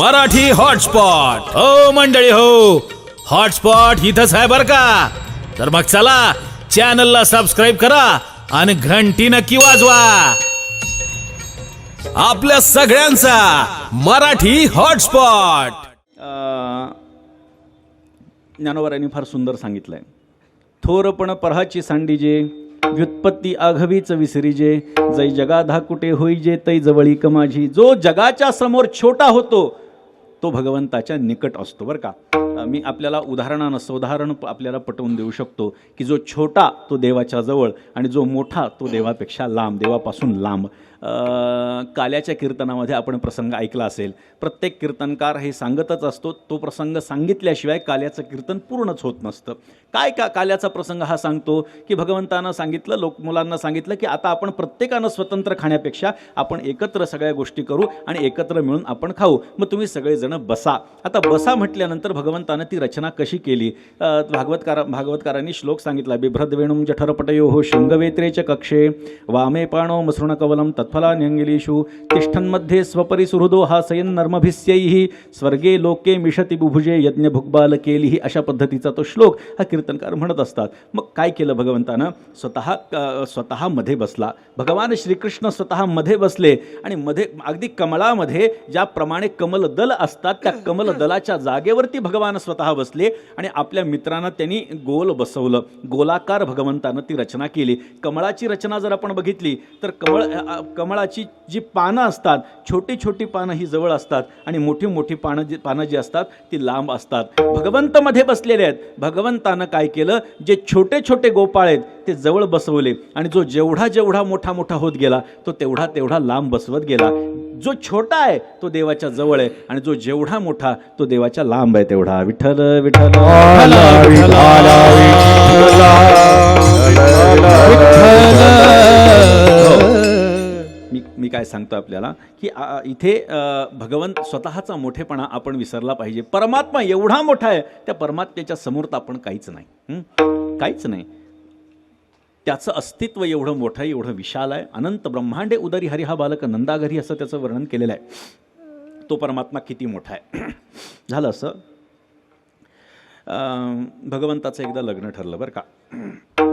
Marathi hotspot. हो मंडळी हो. हॉटस्पॉट इथंच आहे बर का? तर मग चला चॅनलला सबस्क्राईब करा आणि घंटी नक्की वाजवा. आपल्या सगळ्यांचा मराठी हॉटस्पॉट. ज्ञानोबरांनी फार सुंदर सांगितलंय. आहे थोरपण परहाची सांडीजे व्युत्पत्ती आघवीच विसरीजे जै जगाधा कुठे होईजे तै जवळी माझी. जो जगाच्या समोर छोटा होतो तो भगवंताच्या निकट असतो बरं का? मी आपल्याला उदाहरणानं उदाहरण आपल्याला पटवून देऊ शकतो की जो छोटा तो देवाच्या जवळ आणि जो मोठा तो देवापेक्षा लांब देवापासून लांब. काल्याच्या कीर्तनामध्ये आपण प्रसंग ऐकला असेल. प्रत्येक कीर्तनकार हे सांगतच असतो तो प्रसंग सांगितल्याशिवाय काल्याचं कीर्तन पूर्णच होत नसतं. काय का काल्याचा प्रसंग हा सांगतो की भगवंतानं सांगितलं लोक मुलांना सांगितलं की आता आपण प्रत्येकानं स्वतंत्र खाण्यापेक्षा आपण एकत्र सगळ्या गोष्टी करू आणि एकत्र मिळून आपण खाऊ. मग तुम्ही सगळेजण बसा. आता बसा म्हटल्यानंतर भगवंतानं ती रचना कशी केली? भागवतकार भागवतकारांनी श्लोक सांगितला बिभ्रद्वेणुम जठरपटयो हो शृंगवेत्रेच कक्षे वामे पाणो मसृणकवलं तत् तत्फलान्यङ्गिलीषु तिष्ठन्मध्ये स्वपरी सुहृदो हा सयन स्वर्गे लोके मिषती बुभुजे यज्ञ भुगबाल केली अशा पद्धतीचा तो श्लोक हा कीर्तनकार म्हणत असतात. मग काय केलं भगवंतानं? स्वतः स्वतः मध्ये बसला. भगवान श्रीकृष्ण स्वतः मध्ये बसले आणि मध्ये अगदी कमळामध्ये ज्याप्रमाणे कमलदल असतात त्या कमलदलाच्या जागेवरती भगवान स्वतः बसले आणि आपल्या मित्रांना त्यांनी गोल बसवलं. गोलाकार भगवंतानं ती रचना केली. कमळाची रचना जर आपण बघितली तर कमळ कमळाची जी पानं असतात छोटी छोटी पानं ही जवळ असतात आणि मोठी मोठी पानं जी पानं जी असतात ती लांब असतात. भगवंत मध्ये बसलेले आहेत. भगवंतानं काय केलं? जे छोटे छोटे गोपाळ आहेत ते जवळ बसवले आणि जो जेवढा जेवढा मोठा मोठा होत गेला तो तेवढा तेवढा लांब बसवत गेला. जो छोटा आहे तो देवाच्या जवळ आहे आणि जो जेवढा मोठा तो देवाच्या लांब आहे तेवढा. विठ्ठल विठ्ठल मी मी काय सांगतो आपल्याला की इथे भगवंत स्वतःचा मोठेपणा आपण विसरला पाहिजे. परमात्मा एवढा मोठा आहे त्या परमात्म्याच्या समोर तर आपण काहीच नाही. काहीच नाही. त्याचं अस्तित्व एवढं मोठं आहे एवढं विशाल आहे. अनंत ब्रह्मांडे उदरी हरी हा बालक नंदाघरी असं त्याचं वर्णन केलेलं आहे. तो परमात्मा किती मोठा आहे. झालं असं. भगवंताचं एकदा लग्न ठरलं बरं का.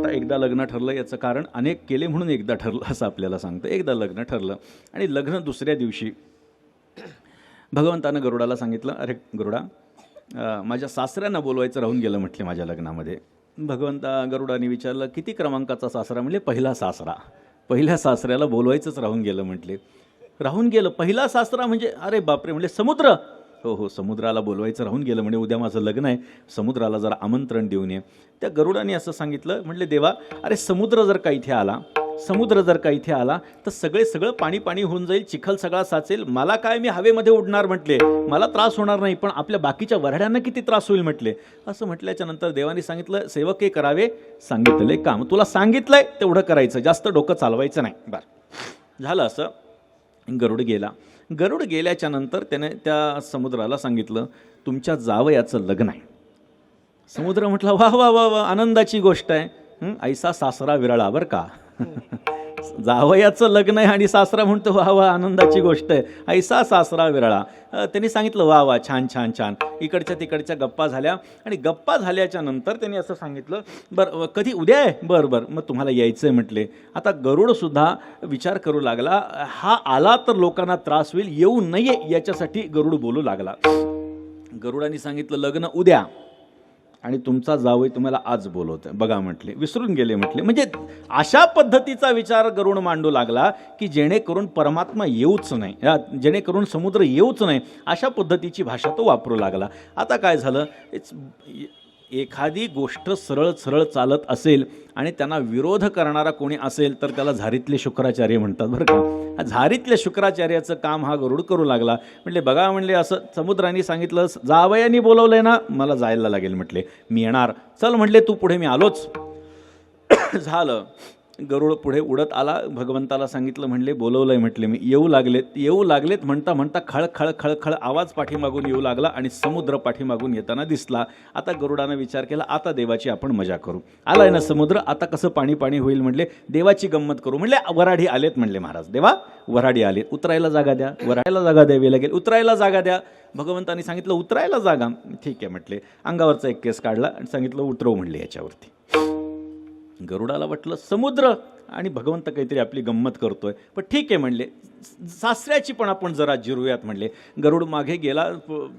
आता एकदा लग्न ठरलं याचं कारण अनेक केले म्हणून एकदा ठरलं असं आपल्याला सांगतं. एकदा लग्न ठरलं आणि लग्न दुसऱ्या दिवशी भगवंतानं गरुडाला सांगितलं अरे गरुडा माझ्या सासऱ्यांना बोलवायचं राहून गेलं म्हटले माझ्या लग्नामध्ये. भगवंता गरुडाने विचारलं किती क्रमांकाचा सासरा? म्हणजे पहिला सासरा. पहिल्या सासऱ्याला बोलवायचंच राहून गेलं म्हटले. राहून गेलं पहिला सासरा म्हणजे अरे बापरे म्हणजे समुद्र. हो हो समुद्राला बोलवायचं राहून गेलं म्हणजे उद्या माझं लग्न आहे समुद्राला जरा आमंत्रण देऊन ये. त्या गरुडाने असं सांगितलं म्हटले देवा अरे समुद्र जर का इथे आला समुद्र जर का इथे आला तर सगळे सगळं पाणी पाणी होऊन जाईल चिखल सगळा साचेल मला काय मी हवेमध्ये उडणार म्हटले? मला त्रास होणार नाही पण आपल्या बाकीच्या वऱ्हाड्यांना किती त्रास होईल म्हटले? असं म्हटल्याच्या नंतर देवाने सांगितलं सेवक हे करावे सांगितले काम. तुला सांगितलंय तेवढं करायचं जास्त डोकं चालवायचं नाही. बरं. झालं असं. गरुड गेला. गरुड गेल्याच्यानंतर त्याने त्या समुद्राला सांगितलं तुमच्या जावयाचं लग्न आहे. समुद्र म्हटलं वा वा वा वा आनंदाची गोष्ट आहे. ऐसा सासरा विरळा का? हो. जावयाचं लग्न आहे आणि सासरा म्हणतो वा वा आनंदाची गोष्ट आहे. ऐसा सासरा विरळा. त्यांनी सांगितलं वा वा छान छान छान. इकडच्या तिकडच्या गप्पा झाल्या आणि गप्पा झाल्याच्यानंतर त्यांनी असं सांगितलं बरं कधी उद्या आहे? बरं बरं. मग तुम्हाला यायचं आहे म्हटले. आता गरुडसुद्धा विचार करू लागला हा आला तर लोकांना त्रास होईल येऊ नये याच्यासाठी गरुड बोलू लागला. गरुडाने सांगितलं लग्न उद्या. आणि तुमचा जावई तुम्हाला आज बोलवतं बघा म्हटले विसरून गेले म्हटले. म्हणजे अशा पद्धतीचा विचार करून मांडू लागला की जेणेकरून परमात्मा येऊच नाही. जेणेकरून समुद्र येऊच नाही अशा पद्धतीची भाषा तो वापरू लागला. आता काय झालं? इट्स एखादी गोष्ट सरळ सरळ चालत असेल आणि त्यांना विरोध करणारा कोणी असेल तर त्याला झारीतले शुक्राचार्य म्हणतात बरं का. हा झारीतल्या शुक्राचार्याचं काम हा गरुड करू लागला. म्हटले बघा म्हणले असं समुद्राने सांगितलं जावयानी बोलवलंय ना मला जायला लागेल. म्हटले मी येणार. चल म्हटले तू पुढे मी आलोच. झालं. गरुड पुढे उडत आला. भगवंताला सांगितलं म्हणले बोलवलंय म्हटले मी. येऊ लागलेत येऊ लागलेत म्हणता म्हणता खळ खळ खळ खळ आवाज पाठीमागून येऊ लागला आणि समुद्र पाठीमागून येताना दिसला. आता गरुडानं विचार केला आता देवाची आपण मजा करू. आलाय ना समुद्र आता कसं पाणी पाणी होईल म्हणले देवाची गंमत करू. म्हणले वराडी आलेत म्हणले महाराज. देवा वराडी आलेत. उतरायला जागा द्या. वरायला जागा द्यावी लागेल. उतरायला जागा द्या. भगवंतानी सांगितलं उतरायला जागा. ठीक आहे म्हटले. अंगावरचा एक केस काढला आणि सांगितलं उतरव म्हणले याच्यावरती. गरुडाला वाटलं समुद्र आणि भगवंत काहीतरी आपली गंमत करतोय. पण ठीक आहे म्हणले. सासऱ्याची पण आपण जरा जिरूयात म्हणले. गरुड मागे गेला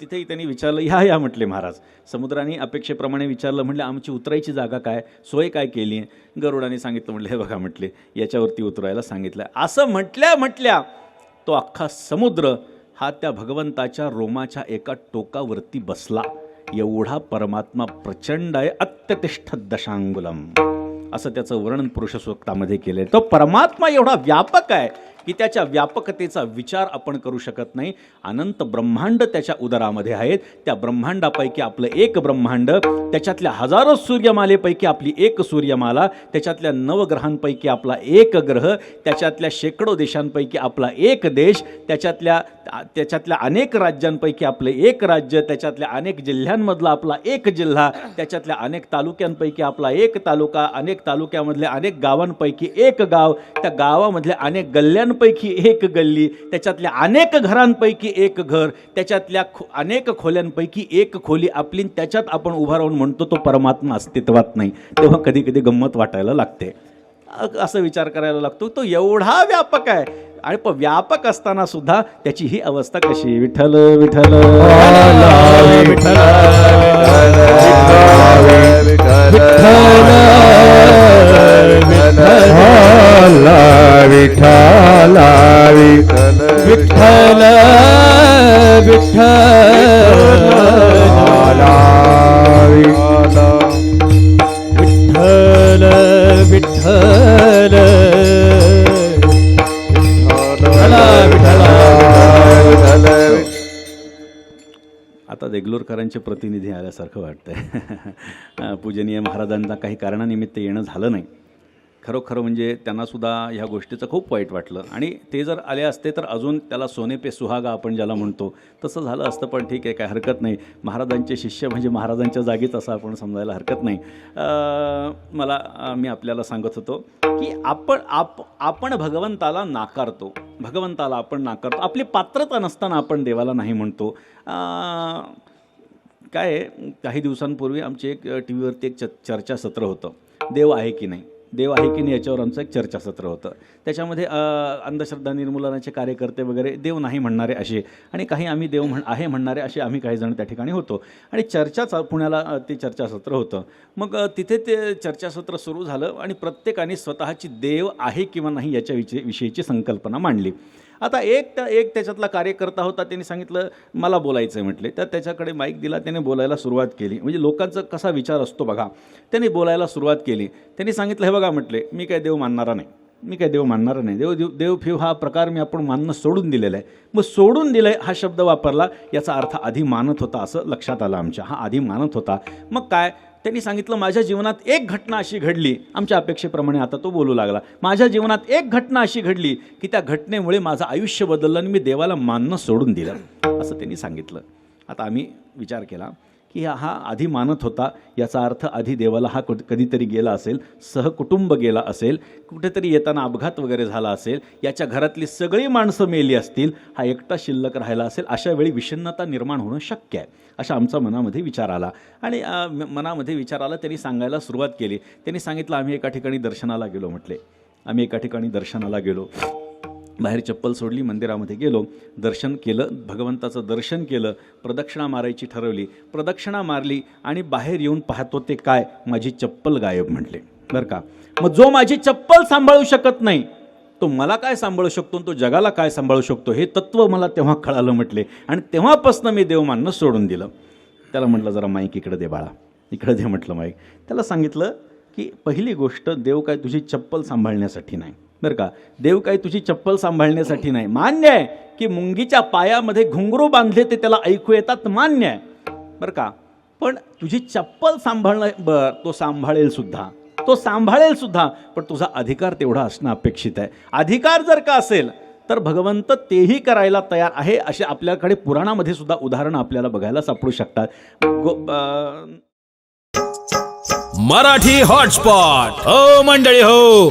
तिथेही त्यांनी विचारलं ह्या या म्हटले महाराज. समुद्राने अपेक्षेप्रमाणे विचारलं म्हणले आमची उतरायची जागा काय? सोय काय केली? आहे गरुडाने सांगितलं म्हटलं हे बघा म्हटले याच्यावरती उतरायला सांगितलं असं म्हटल्या म्हटल्या तो अख्खा समुद्र हा त्या भगवंताच्या रोमाच्या एका टोकावरती बसला. एवढा परमात्मा प्रचंड आहे अत्यतिष्ठ दशांगुलम. असं त्याचं वर्णन पुरुष सूक्तामध्ये केलंय. तो परमात्मा एवढा व्यापक आहे की त्याच्या व्यापकतेचा विचार आपण करू शकत नाही. अनंत ब्रह्मांड त्याच्या उदरामध्ये आहेत. त्या ब्रह्मांडापैकी आपलं एक ब्रह्मांड त्याच्यातल्या हजारो सूर्यमालेपैकी आपली एक सूर्यमाला त्याच्यातल्या नवग्रहांपैकी आपला एक ग्रह त्याच्यातल्या शेकडो देशांपैकी आपला एक देश त्याच्यातल्या त्याच्यातल्या अनेक राज्यांपैकी आपलं एक राज्य त्याच्यातल्या अनेक जिल्ह्यांमधला आपला एक जिल्हा त्याच्यातल्या अनेक तालुक्यांपैकी आपला एक तालुका अनेक तालुक्यामधल्या अनेक गावांपैकी एक गाव त्या गावामधल्या अनेक गल्ल्यां गल्ल्यांपैकी एक गल्ली त्याच्यातल्या अनेक घरांपैकी एक घर त्याच्यातल्या खो अनेक खोल्यांपैकी एक खोली आपली त्याच्यात आपण उभा राहून म्हणतो तो परमात्मा अस्तित्वात नाही. तेव्हा कधी कधी गंमत वाटायला लागते. अ- असं विचार करायला लागतो तो एवढा व्यापक आहे. आणि व्यापक असताना सुद्धा त्याची ही अवस्था कशी? विठ्ठल विठ्ठल विठ्ठल विठ्ठला देगलूरकरांचे प्रतिनिधी आल्यासारखं वाटतं आहे पूजनीय महाराजांना काही कारणानिमित्त येणं झालं नाही. खरोखर म्हणजे त्यांनासुद्धा ह्या गोष्टीचं खूप वाईट वाटलं. आणि ते जर आले असते तर अजून त्याला सोने पे सुहागा आपण ज्याला म्हणतो. तसं झालं असतं पण ठीक आहे काय हरकत नाही. महाराजांचे शिष्य म्हणजे महाराजांच्या जागीच असं आपण समजायला हरकत नाही. मला मी आपल्याला सांगत होतो की आपण आप आपण भगवंताला नाकारतो. भगवंताला आपण नाकारतो. आपली पात्रता नसताना आपण देवाला नाही म्हणतो. काय आहे, काही दिवसांपूर्वी आमचे एक टी व्हीवरती एक च चर्चासत्र होतं. देव आहे की नाही? देव आहे की नाही याच्यावर आमचं एक चर्चासत्र होतं. त्याच्यामध्ये अंधश्रद्धा निर्मूलनाचे कार्यकर्ते वगैरे देव नाही म्हणणारे असे आणि काही आम्ही देव म्हण आहे म्हणणारे असे आम्ही काही जण त्या ठिकाणी होतो. आणि चर्चा पुण्याला ते चर्चासत्र होतं. मग तिथे ते चर्चासत्र सुरू झालं आणि प्रत्येकाने स्वतःची देव आहे किंवा नाही याच्या विषयी विषयीची संकल्पना मांडली. आता एक त्या एक त्याच्यातला कार्यकर्ता होता त्यांनी सांगितलं मला बोलायचं आहे म्हटले. तर त्याच्याकडे माईक दिला त्याने बोलायला सुरुवात केली. म्हणजे लोकांचा कसा विचार असतो बघा त्यांनी बोलायला सुरुवात केली. त्यांनी सांगितलं हे बघा म्हटले मी काय देव मानणारा नाही. मी काय देव मानणार नाही. देव देव देवफेव हा प्रकार मी आपण मानणं सोडून दिलेला आहे. मग सोडून दिलं आहे हा शब्द वापरला याचा अर्थ आधी मानत होता असं लक्षात आलं आमच्या. हा आधी मानत होता. मग काय? त्यांनी सांगितलं माझ्या जीवनात एक घटना अशी घडली. आमच्या अपेक्षेप्रमाणे आता तो बोलू लागला. माझ्या जीवनात एक घटना अशी घडली की त्या घटनेमुळे माझं आयुष्य बदललं आणि मी देवाला मानणं सोडून दिलं. असं त्यांनी सांगितलं. आता आम्ही विचार केला. की हा आधी मानत होता याचा अर्थ आधी देवाला हा कधीतरी गेला असेल सहकुटुंब गेला असेल कुठेतरी येताना अपघात वगैरे झाला असेल याच्या घरातली सगळी माणसं मेली असतील हा एकटा शिल्लक राहिला असेल अशा वेळी विषन्नता निर्माण होणं शक्य आहे अशा आमचा मनामध्ये विचार आला. आणि मनामध्ये विचार आला त्यांनी सांगायला सुरुवात केली. त्यांनी सांगितलं आम्ही एका ठिकाणी दर्शनाला गेलो म्हटले. आम्ही एका ठिकाणी दर्शनाला गेलो. बाहेर चप्पल सोडली मंदिरामध्ये गेलो दर्शन केलं भगवंताचं दर्शन केलं प्रदक्षिणा मारायची ठरवली. प्रदक्षिणा मारली आणि बाहेर येऊन पाहतो ते काय? माझी चप्पल गायब म्हटले. बरं का? मग जो माझी चप्पल सांभाळू शकत नाही तो मला काय सांभाळू शकतो? आणि तो जगाला काय सांभाळू शकतो? हे तत्त्व मला तेव्हा कळालं म्हटले. आणि तेव्हापासून मी देव मानणं सोडून दिलं. त्याला म्हटलं जरा माईक इकडे दे बाळा. इकडे दे म्हटलं माईक. त्याला सांगितलं की पहिली गोष्ट देव काय तुझी चप्पल सांभाळण्यासाठी नाही. बरं का? देव काय तुझी चप्पल सांभाळण्यासाठी नाही. मान्य आहे की मुंगीच्या पायामध्ये घुंगरू बांधले ते त्याला ऐकू येतात मान्य आहे. बरं का? पण तुझी चप्पल सांभाळणं बर तो सांभाळेल सुद्धा. तो सांभाळेल सुद्धा पण तुझा अधिकार तेवढा असणं अपेक्षित आहे. अधिकार जर का असेल तर भगवंत तेही करायला तयार आहे असे आपल्याकडे पुराणामध्ये सुद्धा उदाहरणं आपल्याला बघायला सापडू शकतात. मराठी हॉटस्पॉट. हो मंडळी हो.